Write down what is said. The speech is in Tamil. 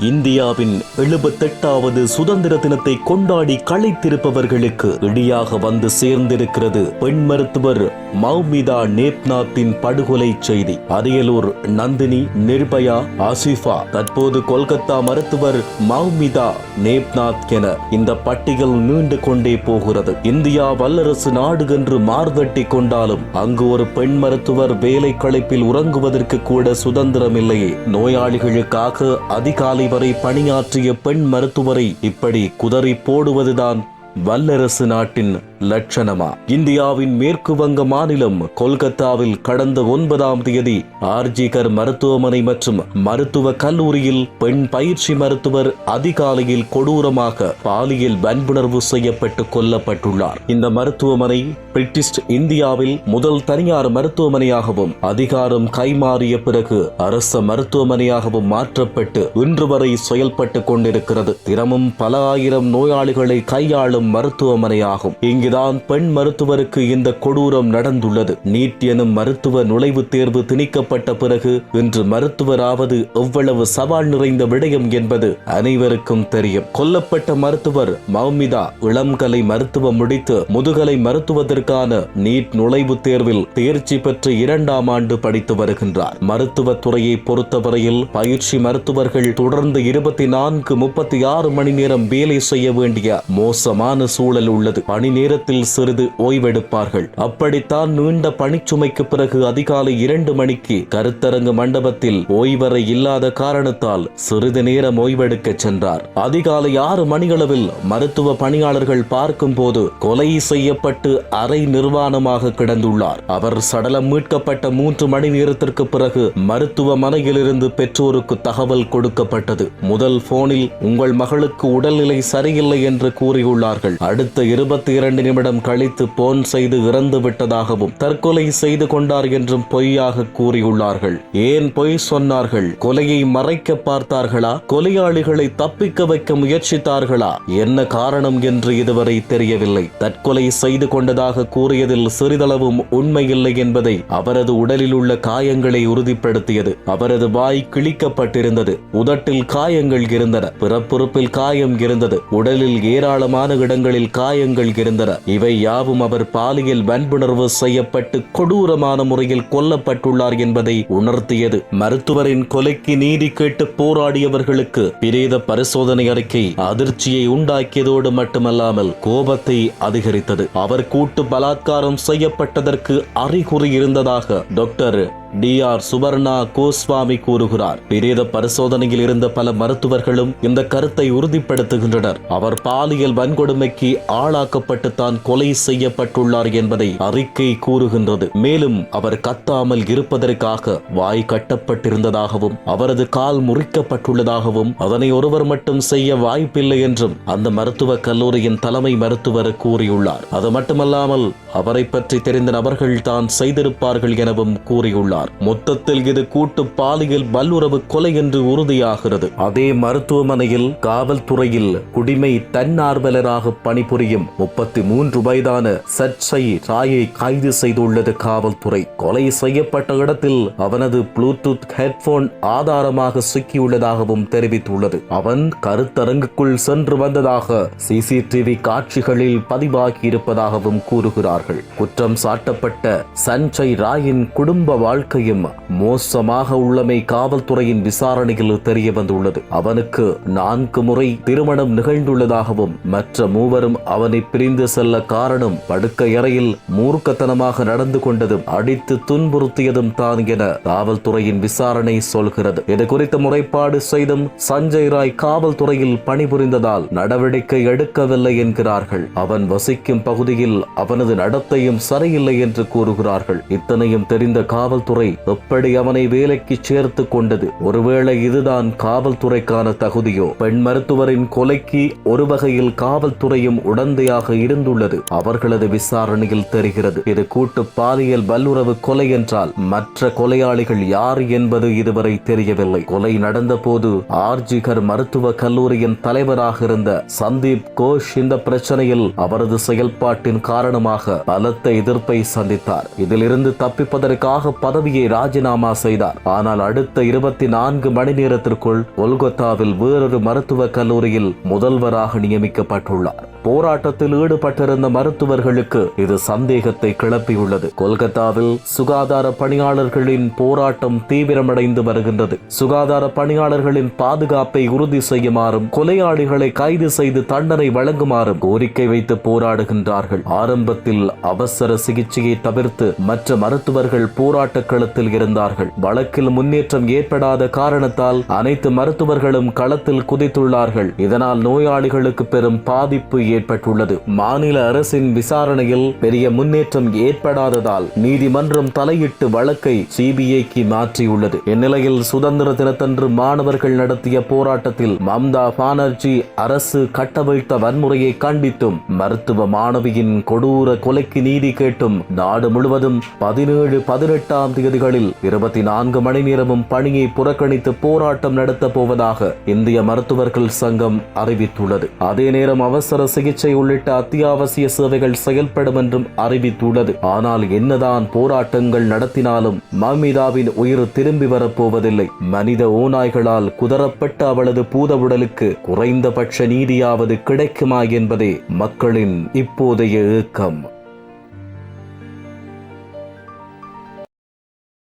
இந்தியாவின் எழுபத்தெட்டாவது சுதந்திர தினத்தை கொண்டாடி களைத்திருப்பவர்களுக்கு இடியாக வந்து சேர்ந்திருக்கிறது பெண் மருத்துவர் மௌமிதா நேப்நாத்தின் படுகொலை செய்தி. அரியலூர் நந்தினி நிர்பயா ஆசிஃபா தற்போது கொல்கத்தா மருத்துவர் மௌமிதா நேப்நாத் என இந்த பட்டியல் நீண்டு கொண்டே போகிறது. இந்தியா வல்லரசு நாடு என்று மார்தட்டி கொண்டாலும் அங்கு ஒரு பெண் மருத்துவர் வேலை களைப்பில் உறங்குவதற்கு கூட சுதந்திரம் இல்லையே நோயாளிகளுக்காக அதிகாலை வரை பணியாற்றிய பெண் மருத்துவரை இப்படி குதறி போடுவதுதான் வல்லரசு நாட்டின் லட்சணமா? இந்தியாவின் மேற்கு வங்க மாநிலம் கொல்கத்தாவில் கடந்த ஒன்பதாம் தேதி ஆர்ஜிகர் மருத்துவமனை மற்றும் மருத்துவ கல்லூரியில் பெண் பயிற்சி மருத்துவர் அதிகாலையில் கொடூரமாக பாலியல் வன்புணர்வு செய்யப்பட்டு கொல்லப்பட்டுள்ளார். இந்த மருத்துவமனை பிரிட்டிஷ் இந்தியாவில் முதல் தனியார் மருத்துவமனையாகவும் அதிகாரம் கைமாறிய பிறகு அரச மருத்துவமனையாகவும் மாற்றப்பட்டு இன்று வரை செயல்பட்டு கொண்டிருக்கிறது. தினமும் பல ஆயிரம் நோயாளிகளை கையாளும் மருத்துவமனையாகும். இங்குதான் பெண் மருத்துவருக்கு இந்த கொடூரம் நடந்துள்ளது. நீட் எனும் மருத்துவ நுழைவுத் தேர்வு திணிக்கப்பட்ட பிறகு இன்று மருத்துவராவது எவ்வளவு சவால் நிறைந்த விடயம் என்பது அனைவருக்கும் தெரியும். கொல்லப்பட்ட மருத்துவர் மௌமிதா இளம்கலை மருத்துவம் முடித்து முதுகலை மருத்துவத்திற்கான நீட் நுழைவுத் தேர்வில் தேர்ச்சி பெற்று இரண்டாம் ஆண்டு படித்து வருகின்றார். மருத்துவத் துறையை பொறுத்தவரையில் பயிற்சி மருத்துவர்கள் தொடர்ந்து இருபத்தி நான்கு முப்பத்தி ஆறு மணி நேரம் வேலை செய்ய வேண்டிய மோசமான சூழல் உள்ளது. பணி நேரத்தில் சிறிது ஓய்வெடுப்பார்கள். அப்படித்தான் நீண்ட பணிச்சுமைக்கு பிறகு அதிகாலை இரண்டு மணிக்கு கருத்தரங்கு மண்டபத்தில் ஓய்வறை இல்லாத காரணத்தால் சிறிது நேரம் ஓய்வெடுக்க சென்றார். அதிகாலை ஆறு மணியளவில் மருத்துவ பணியாளர்கள் பார்க்கும் போது கொலை செய்யப்பட்டு அரை நிர்வாணமாக கிடந்துள்ளார். அவர் சடலம் மீட்கப்பட்ட மூன்று மணி நேரத்திற்கு பிறகு மருத்துவமனையிலிருந்து பெற்றோருக்கு தகவல் கொடுக்கப்பட்டது. முதல் போனில் உங்கள் மகளுக்கு உடல்நிலை சரியில்லை என்று கூறியுள்ளார்கள். அடுத்த இருபத்தி இரண்டு நிமிடம் கழித்து போன் செய்து இறந்து விட்டதாகவும் தற்கொலை செய்து கொண்டார் என்றும் பொய்யாக கூறியுள்ளார்கள். ஏன் பொய் சொன்னார்கள்? கொலையை மறைக்க பார்த்தார்களா? கொலையாளிகளை தப்பிக்க வைக்க முயற்சித்தார்களா? என்ன காரணம் என்று இதுவரை தெரியவில்லை. தற்கொலை செய்து கொண்டதாக கூறியதில் சிறிதளவும் உண்மையில்லை என்பதை அவரது உடலில் உள்ள காயங்களை உறுதிப்படுத்தியது. அவரது வாய் கிழிக்கப்பட்டிருந்தது. உதட்டில் காயங்கள் இருந்தன. பிறப்புறுப்பில் காயம் இருந்தது. உடலில் ஏராளமான இடங்களில் காயங்கள் இருந்தன. இவை யாவும் அவர் பாலியல் வன்புணர்வு செய்யப்பட்டு கொடூரமான முறையில் கொல்லப்பட்டுள்ளார் என்பதை உணர்த்தியது. மருத்துவரின் கொலைக்கு நீதி கேட்டு போராடியவர்களுக்கு பிரேத பரிசோதனை அறிக்கை அதிர்ச்சியை உண்டாக்கியதோடு மட்டுமல்லாமல் கோபத்தை அதிகரித்தது. அவர் கூட்டு பலாத்காரம் செய்யப்பட்டதற்கு அறிகுறி இருந்ததாக doctor D R Swarna Goswami கூறுகிறார். பிரேத பரிசோதனையில் இருந்த பல மருத்துவர்களும் இந்த கருத்தை உறுதிப்படுத்துகின்றனர். அவர் பாலியல் வன்கொடுமைக்கு ஆளாக்கப்பட்டு தான் கொலை செய்யப்பட்டுள்ளார் என்பதை அறிக்கை கூறுகின்றது. மேலும் அவர் கத்தாமல் இருப்பதற்காக வாய் கட்டப்பட்டிருந்ததாகவும் அவரது கால் முறிக்கப்பட்டுள்ளதாகவும் அதனை ஒருவர் மட்டும் செய்ய வாய்ப்பில்லை என்றும் அந்த மருத்துவ கல்லூரியின் தலைமை மருத்துவர் கூறியுள்ளார். அது மட்டுமல்லாமல் அவரை பற்றி தெரிந்த நபர்கள் தான் செய்திருப்பார்கள் எனவும் கூறியுள்ளார். மொத்தத்தில் இது கூட்டு பாலியல் வல்லுறவு கொலை என்று உறுதியாகிறது. அதே மருத்துவமனையில் காவல்துறையில் குடிமை தன்னார்வலராக பணிபுரியும் முப்பத்தி மூன்று வயதான சர்ச்சை ராயை கைது செய்துள்ளது காவல்துறை. கொலை செய்யப்பட்ட இடத்தில் அவனது ப்ளூடூத் ஹெட்போன் ஆதாரமாக சிக்கியுள்ளதாகவும் தெரிவித்துள்ளது. அவன் கருத்தரங்குக்குள் சென்று வந்ததாக சிசிடிவி காட்சிகளில் பதிவாகி இருப்பதாகவும் கூறுகிறார்கள். குற்றம் சாட்டப்பட்ட சஞ்சய் ராயின் குடும்ப வாழ்க்கை வாழ்க்கையும் மோசமாக உள்ளமை காவல்துறையின் விசாரணையில் தெரிய வந்துள்ளது. அவனுக்கு நான்கு முறை திருமணம் நிகழ்ந்துள்ளதாகவும் மற்ற மூவரும் அவனை பிரிந்து செல்ல காரணம் படுக்கையறையில் மூர்க்கத்தனமாக நடந்து கொண்டதும் அடித்து துன்புறுத்தியதும் தான் என காவல்துறையின் விசாரணை சொல்கிறது. இது குறித்த முறைப்பாடு செய்தும் சஞ்சய் ராய் காவல்துறையில் பணிபுரிந்ததால் நடவடிக்கை எடுக்கவில்லை என்கிறார்கள். அவன் வசிக்கும் பகுதியில் அவனது நடத்தையும் சரியில்லை என்று கூறுகிறார்கள். இத்தனையும் தெரிந்த காவல்துறை எப்படி அவனை வேலைக்கு சேர்த்து கொண்டது? ஒருவேளை இதுதான் காவல்துறைக்கான தகுதியோ? பெண் மருத்துவரின் கொலைக்கு ஒரு வகையில் காவல்துறையும் உடந்தையாக இருந்துள்ளது. அவர்களது விசாரணையில் தெரிகிறது. இது கூட்டு பாலியல் வல்லுறவு கொலை என்றால் மற்ற கொலையாளிகள் யார் என்பது இதுவரை தெரியவில்லை. கொலை நடந்தபோது ஆர்ஜிகர் மருத்துவ கல்லூரியின் தலைவராக இருந்த சந்தீப் கோஷ் இந்த பிரச்சனையில் அவரது செயல்பாட்டின் காரணமாக பலத்த எதிர்ப்பை சந்தித்தார். இதிலிருந்து தப்பிப்பதற்காக பதவி பதவியை ராஜினாமா செய்தார். ஆனால் அடுத்த இருபத்தி நான்கு மணி நேரத்திற்குள் கொல்கத்தாவில் வேறொரு மருத்துவக் கல்லூரியில் முதல்வராக நியமிக்கப்பட்டுள்ளார். போராட்டத்தில் ஈடுபட்டிருந்த மருத்துவர்களுக்கு இது சந்தேகத்தை கிளப்பியுள்ளது. கொல்கத்தாவில் சுகாதார பணியாளர்களின் போராட்டம் தீவிரமடைந்து வருகின்றது. சுகாதார பணியாளர்களின் பாதுகாப்பை உறுதி செய்யுமாறும் கொலையாளிகளை கைது செய்து தண்டனை வழங்குமாறும் கோரிக்கை வைத்து போராடுகின்றார்கள். ஆரம்பத்தில் அவசர சிகிச்சையை தவிர்த்து மற்ற மருத்துவர்கள் போராட்ட களத்தில் இருந்தார்கள். வழக்கில் முன்னேற்றம் ஏற்படாத காரணத்தால் அனைத்து மருத்துவர்களும் களத்தில் குதித்துள்ளார்கள். இதனால் நோயாளிகளுக்கு பெரும் பாதிப்பு ஏற்பட்டுள்ளது. மாநில அரசின் விசாரணையில் பெரிய முன்னேற்றம் ஏற்படாததால் நீதிமன்றம் தலையிட்டு வழக்கை சிபிஐக்கு மாற்றியுள்ளது. இந்நிலையில் சுதந்திர தினத்தன்று மாணவர்கள் நடத்திய போராட்டத்தில் மம்தா பானர்ஜி அரசு கட்டவிழ்த்த வன்முறையை கண்டித்தும் மருத்துவ மாணவியின் கொடூர கொலைக்கு நீதி கேட்டும் நாடு முழுவதும் பதினேழு பதினெட்டாம் தேதிகளில் இருபத்தி நான்கு மணி நேரமும் பணியை புறக்கணித்து போராட்டம் நடத்தப் போவதாக இந்திய மருத்துவர்கள் சங்கம் அறிவித்துள்ளது. அதே நேரம் அவசர சிகிச்சை உள்ளிட்ட அத்தியாவசிய சேவைகள் செயல்படும் என்றும் அறிவித்துள்ளது. ஆனால் என்னதான் போராட்டங்கள் நடத்தினாலும் மமிதாவின் உயிர் திரும்பி வரப்போவதில்லை. மனித ஓநாய்களால் குதறப்பட்ட அவளது பூத உடலுக்கு குறைந்தபட்ச நீதியாவது கிடைக்குமா என்பதே மக்களின் இப்போதைய ஏக்கம்.